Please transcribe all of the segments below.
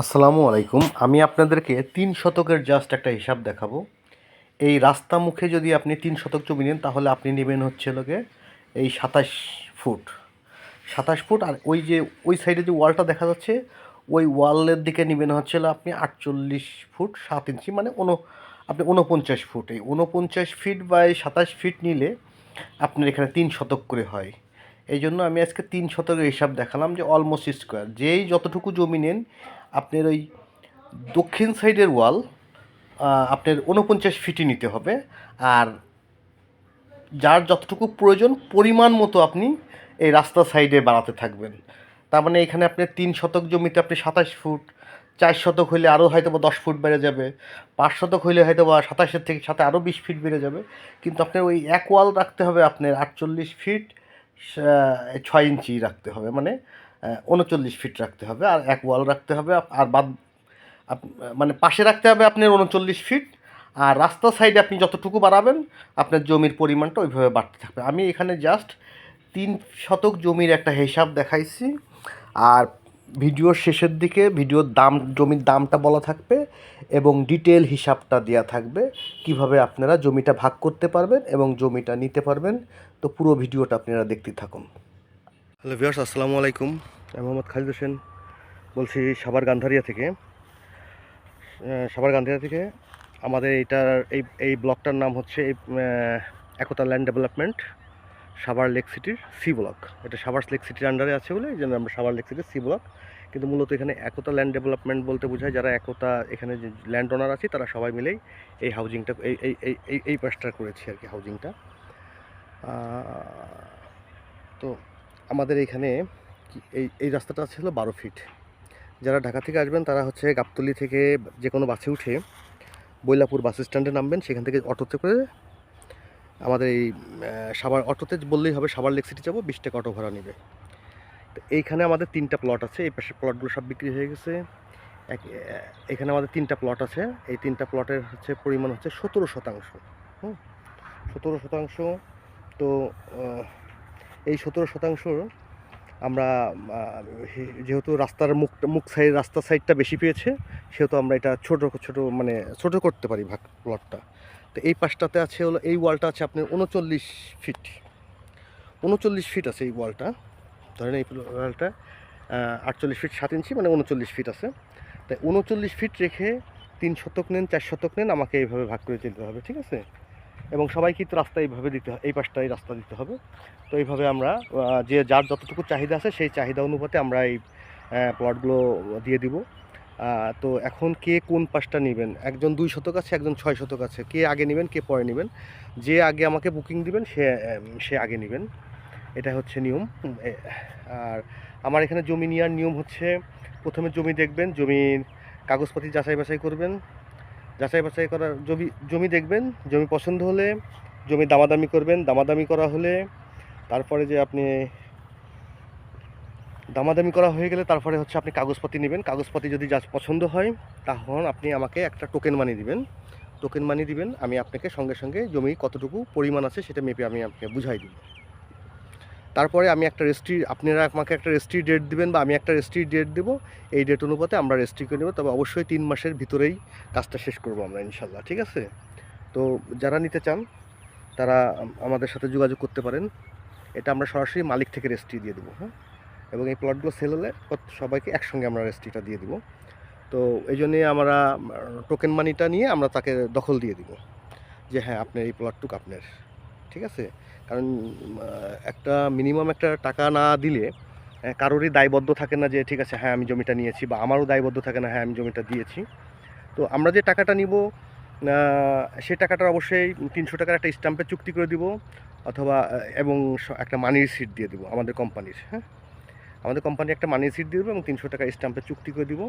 আসসালামু আলাইকুম। আমি আপনাদেরকে তিন শতকের জাস্ট একটা হিসাব দেখাবো। এই রাস্তা মুখে যদি আপনি তিন শতক জমি নেন, তাহলে আপনি নেবেন হচ্ছে লোকে এই সাতাশ ফুট। সাতাশ ফুট আর ওই যে, ওই সাইডে যে ওয়ালটা দেখা যাচ্ছে, ওই ওয়ালের দিকে নেবেন হচ্ছে আপনি আটচল্লিশ ফুট সাত ইঞ্চি মানে উনো, আপনি উনপঞ্চাশ ফুট। এই উনপঞ্চাশ ফিট বা এই সাতাশ ফিট নিলে আপনার এখানে তিন শতক করে হয়। এই জন্য আমি আজকে তিন শতকের হিসাব দেখালাম যে অলমোস্ট স্কোয়ার যেই যতটুকু জমি নেন আপনার ওই দক্ষিণ সাইডের ওয়াল আপনার উনপঞ্চাশ ফিটই নিতে হবে। আর যার যতটুকু প্রয়োজন, পরিমাণ মতো আপনি এই রাস্তা সাইডে বাড়াতে থাকবেন। তার মানে এখানে আপনার তিন শতক জমিতে আপনি সাতাশ ফুট, চার শতক হইলে আরও হয়তো বা দশ ফুট বেড়ে যাবে, পাঁচ শতক হইলে হয়তো বা সাতাশের থেকে সাথে আরও বিশ ফিট বেড়ে যাবে। কিন্তু আপনার ওই এক ওয়াল রাখতে হবে, আপনার আটচল্লিশ ফিট ছয় ইঞ্চি রাখতে হবে। মানে উনচল্লিশ ফিট রাখতে হবে, আর এক ওয়াল রাখতে হবে, আর বাদ মানে পাশে রাখতে হবে আপনার উনচল্লিশ ফিট আর রাস্তা সাইডে আপনি যতটুকু বাড়াবেন, আপনার জমির পরিমাণটা ওইভাবে বাড়তে থাকবে। আমি এখানে জাস্ট তিন শতক জমির একটা হিসাব দেখাইছি, আর ভিডিওর শেষের দিকে ভিডিওর দাম, জমির দামটা বলা থাকবে এবং ডিটেল হিসাবটা দেওয়া থাকবে, কীভাবে আপনারা জমিটা ভাগ করতে পারবেন এবং জমিটা নিতে পারবেন। তো পুরো ভিডিওটা আপনারা দেখতে থাকুন। হ্যালো ভিউয়ার্স, আসসালামু আলাইকুম। আমি মোহাম্মদ খালিদ হোসেন বলছি সাভার গান্ধারিয়া থেকে। সাভার গান্ধারিয়া থেকে আমাদের এইটার এই এই ব্লকটার নাম হচ্ছে, এই Ekata land development, Savar lake সিটির সি ব্লক। এটা সাভার লেক সিটির আন্ডারে আছে বলে, এই জন্য আমরা সাভার লেক সিটির সি ব্লক। কিন্তু মূলত এখানে একতা ল্যান্ড ডেভেলপমেন্ট বলতে বোঝায়, যারা একতা এখানে যে ল্যান্ড ওনার আছে, তারা সবাই মিলেই এই হাউজিংটা এই এই এই এই পাশটা করেছে আর কি হাউজিংটা তো আমাদের এখানে কি- এই এই রাস্তাটা ছিল বারো ফিট। যারা ঢাকা থেকে আসবেন, তারা হচ্ছে গাবতলি থেকে যে কোনো বাসে উঠে বৈলাপুর বাস স্ট্যান্ডে নামবেন। সেখান থেকে অটোতে করে আমাদের এই সাভার, অটোতে বললেই হবে সাভার লেক সিটি যাব, বিশ টাকা অটো ভাড়া নেবে। তো এইখানে আমাদের তিনটা প্লট আছে, এই পাশের প্লটগুলো সব বিক্রি হয়ে গেছে। এক এখানে আমাদের তিনটা প্লট আছে, এই তিনটা প্লটের হচ্ছে পরিমাণ হচ্ছে সতেরো শতাংশ। হুম, সতেরো শতাংশ। তো এই সতেরো শতাংশ আমরা যেহেতু রাস্তার মুখ মুখ সাইড রাস্তার সাইডটা বেশি পেয়েছে, সেহেতু আমরা এটা ছোট ছোট মানে ছোট করতে পারি ভাগ প্লটটা তো এই পাশটাতে আছে হলো, এই ওয়ালটা আছে আপনার উনচল্লিশ ফিট উনচল্লিশ ফিট আছে এই ওয়ালটা ধরেন এই ওয়ালটা আটচল্লিশ ফিট সাত ইঞ্চি মানে উনচল্লিশ ফিট আছে। তাই উনচল্লিশ ফিট রেখে তিন শতক নেন, চার শতক নেন, আমাকে এইভাবে ভাগ করে দিতে হবে, ঠিক আছে? এবং সবাইকে তো রাস্তা এইভাবে দিতে এই পাশটাই রাস্তা দিতে হবে। তো এইভাবে আমরা যে যার যতটুকু চাহিদা আছে সেই চাহিদা অনুপাতে আমরা এই প্লটগুলো দিয়ে দিব। তো এখন কে কোন পাশটা নেবেন? একজন দুই শতক আছে, একজন ছয় শতক আছে। কে আগে নেবেন, কে পরে নেবেন? যে আগে আমাকে বুকিং দিবেন, সে সে আগে নেবেন। এটা হচ্ছে নিয়ম। আর আমার এখানে জমি নেওয়ার নিয়ম হচ্ছে, প্রথমে জমি দেখবেন, জমির কাগজপাতি যাচাই বাছাই করবেন। যাচাই বাছাই করার জমি জমি দেখবেন, জমি পছন্দ হলে জমি দামাদামি করবেন, দামাদামি করা হলে তারপরে যে আপনি দামাদামি করা হয়ে গেলে তারপরে হচ্ছে আপনি কাগজপাতি নেবেন। কাগজপাতি যদি যা পছন্দ হয়, তখন আপনি আমাকে একটা টোকেন মানি দিবেন। টোকেন মানি দিবেন, আমি আপনাকে সঙ্গে সঙ্গে জমি কতটুকু পরিমাণ আছে সেটা মেপে আমি আপনাকে বুঝাই দিব। তারপরে আমি একটা রেজিস্ট্রি, আপনারা আমাকে একটা রেজিস্ট্রি ডেট দিবেন বা আমি একটা রেজিস্ট্রি ডেট দেবো, এই ডেট অনুপাতে আমরা রেজিস্ট্রি করে নেব। তবে অবশ্যই তিন মাসের ভিতরেই কাজটা শেষ করব আমরা ইনশাল্লাহ ঠিক আছে? তো যারা নিতে চান, তারা আমাদের সাথে যোগাযোগ করতে পারেন। এটা আমরা সরাসরি মালিক থেকে রেজিস্ট্রি দিয়ে দেবো হ্যাঁ? এবং এই প্লটগুলো সেল হলে সবাইকে একসঙ্গে আমরা রেজিস্ট্রিটা দিয়ে দিব। তো এই জন্যে আমরা টোকেন মানিটা নিয়ে আমরা তাকে দখল দিয়ে দিব, যে হ্যাঁ আপনার এই প্লটটুক আপনার, ঠিক আছে? কারণ একটা মিনিমাম একটা টাকা না দিলে কারোরই দায়বদ্ধ থাকে না যে, ঠিক আছে হ্যাঁ আমি জমিটা নিয়েছি বা আমারও দায়বদ্ধ থাকে না হ্যাঁ আমি জমিটা দিয়েছি তো আমরা যে টাকাটা নিব সেই টাকাটা অবশ্যই তিনশো টাকার একটা স্ট্যাম্পে চুক্তি করে দিব, অথবা এবং একটা মানি রিসিট দিয়ে দিব আমাদের কোম্পানির হ্যাঁ? আমাদের কোম্পানি একটা মানি রিসিট দিয়ে দেবো এবং তিনশো টাকা স্ট্যাম্পে চুক্তি করে দিব।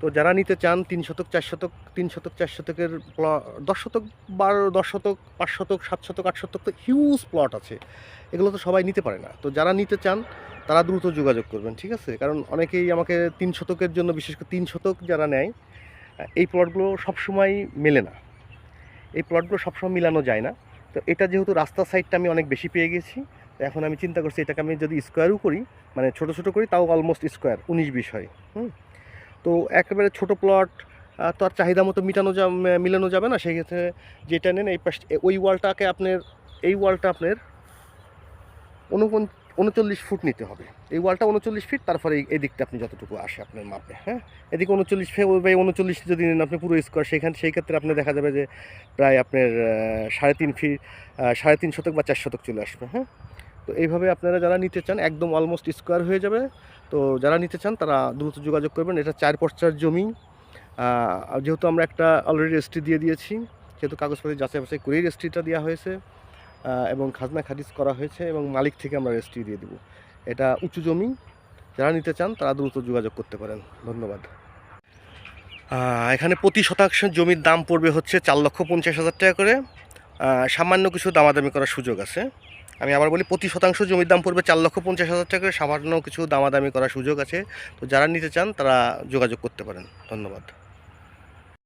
তো যারা নিতে চান তিন শতক, চার শতক, তিন শতক, চার শতকের দশ শতক, বারো, দশ শতক, পাঁচ শতক, সাত শতক, আট শতক তো হিউজ প্লট আছে। এগুলো তো সবাই নিতে পারে না। তো যারা নিতে চান, তারা দ্রুত যোগাযোগ করবেন, ঠিক আছে? কারণ অনেকেই আমাকে তিন শতকের জন্য, বিশেষ করে তিন শতক যারা নেয়, এই প্লটগুলো সবসময় মেলে না। এই প্লটগুলো সবসময় মিলানো যায় না। তো এটা যেহেতু রাস্তার সাইডটা আমি অনেক বেশি পেয়ে গেছি, তো এখন আমি চিন্তা করছি এটাকে আমি যদি স্কোয়ারও করি মানে ছোট ছোট করি, তাও অলমোস্ট স্কোয়ার উনিশ, বিশ হয়। হুম? তো একেবারে ছোট প্লট তো আর চাহিদা মতো মিটানো যা মিলানো যাবে না। সেই ক্ষেত্রে যেটা নেন, এই পাশ, ওই ওয়ালটাকে আপনার, এই ওয়ালটা আপনার উনপঞ্চ উনচল্লিশ ফুট নিতে হবে। এই ওয়ালটা উনচল্লিশ ফিট তারপরে এই- এই দিকটা আপনি যতটুকু আসে আপনার মাপে হ্যাঁ? এদিকে উনচল্লিশ ফে উনচল্লিশ যদি নেন আপনি পুরো স্কোয়ার সেখান, সেই ক্ষেত্রে আপনি দেখা যাবে যে প্রায় আপনার সাড়ে তিন ফিট সাড়ে তিন শতক বা চার শতক চলে আসবে হ্যাঁ? তো এইভাবে আপনারা যারা নিতে চান, একদম অলমোস্ট স্কোয়ার হয়ে যাবে। তো যারা নিতে চান, তারা দ্রুত যোগাযোগ করবেন। এটা চার পর্চার জমি। যেহেতু আমরা একটা অলরেডি রেজিস্ট্রি দিয়ে দিয়েছি যেহেতু কাগজপত্র যাচাই বাছাই করেই রেজিস্ট্রিটা দেওয়া হয়েছে এবং খাজনা খারিজ করা হয়েছে, এবং মালিক থেকে আমরা রেজিস্ট্রি দিয়ে দেবো। এটা উঁচু জমি। যারা নিতে চান, তারা দ্রুত যোগাযোগ করতে পারেন। ধন্যবাদ। এখানে প্রতি শতাংশ জমির দাম পড়বে হচ্ছে চার লক্ষ পঞ্চাশ হাজার টাকা করে। সামান্য কিছু দামাদামি করার সুযোগ আছে। আমি আবার বলি, প্রতি শতাংশ জমির দাম পড়বে চার লক্ষ পঞ্চাশ হাজার টাকা। সামান্য কিছু দামাদামি করার সুযোগ আছে। তো যারা নিতে চান, তারা যোগাযোগ করতে পারেন। ধন্যবাদ।